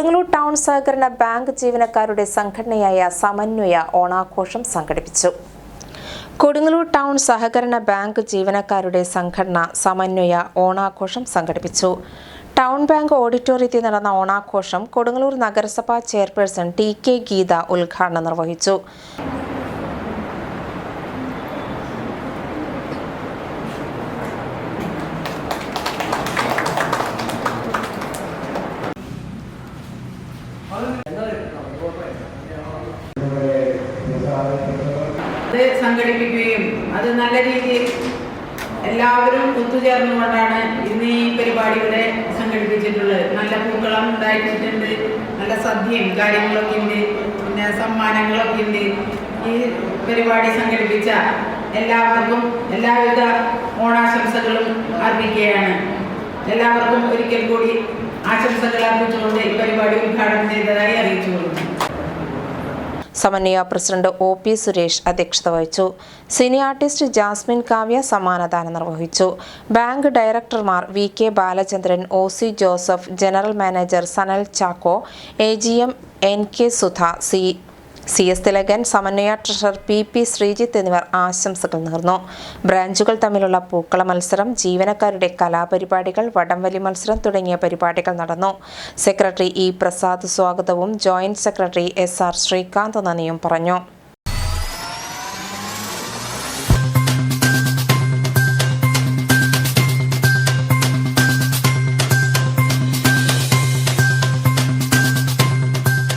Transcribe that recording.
Town സഹകരണ bank ജീവനക്കാരുടെ സംഘടനയായ സമന്വയ ഓണാഘോഷം സംഘടിപ്പിച്ചു. കൊടുങ്ങല്ലൂർ ടൗൺ സഹകരണ ബാങ്ക് ജീവനക്കാരുടെ സംഘടന സമന്വയ ഓണാഘോഷം സംഘടിപ്പിച്ചു. ടൗൺ ബാങ്ക് ഓഡിറ്റോറിയത്തിൽ നടന്ന ഓണാഘോഷം കൊടുങ്ങല്ലൂർ നഗരസഭാ ചെയർപേഴ്സൺ ടി കെ ഗീത ഉദ്ഘാടനം നിർവഹിച്ചു. അത് സംഘടിപ്പിക്കുകയും അത് നല്ല രീതിയിൽ എല്ലാവരും ഒത്തുചേർന്നുകൊണ്ടാണ് ഇന്ന് ഈ പരിപാടി ഇവിടെ സംഘടിപ്പിച്ചിട്ടുള്ളത്. നല്ല പൂക്കളം ഉണ്ടായിട്ടുണ്ട് നല്ല സദ്യയും കാര്യങ്ങളൊക്കെ ഉണ്ട് പിന്നെ സമ്മാനങ്ങളൊക്കെ ഉണ്ട്. ഈ പരിപാടി സംഘടിപ്പിച്ച എല്ലാവർക്കും എല്ലാവിധ ഓണാശംസകളും അർപ്പിക്കുകയാണ്. എല്ലാവർക്കും ഒരിക്കൽ കൂടി ആശംസകൾ അർപ്പിച്ചുകൊണ്ട് ഈ പരിപാടി ഉദ്ഘാടനം ചെയ്തതായി സമന്വയ പ്രസിഡന്റ് ഒ പി സുരേഷ് അധ്യക്ഷത വഹിച്ചു. സിനി ആർട്ടിസ്റ്റ് ജാസ്മിൻ കാവ്യ സമ്മാനദാനം നിർവഹിച്ചു. Bank ഡയറക്ടർമാർ V K Balachandran O C Joseph general manager Sanal Chacko A G M N K Sudha C C S Thilakan Samanvaya treasurer P P Sreejith എന്നിവർ ആശംസകൾ നേർന്നു. ബ്രാഞ്ചുകൾ തമ്മിലുള്ള പൂക്കള മത്സരം ജീവനക്കാരുടെ കലാപരിപാടികൾ വടംവലി മത്സരം തുടങ്ങിയ പരിപാടികൾ നടന്നു. സെക്രട്ടറി ഇ പ്രസാദ് സ്വാഗതവും joint secretary S R Sreekanth നന്ദിയും പറഞ്ഞു.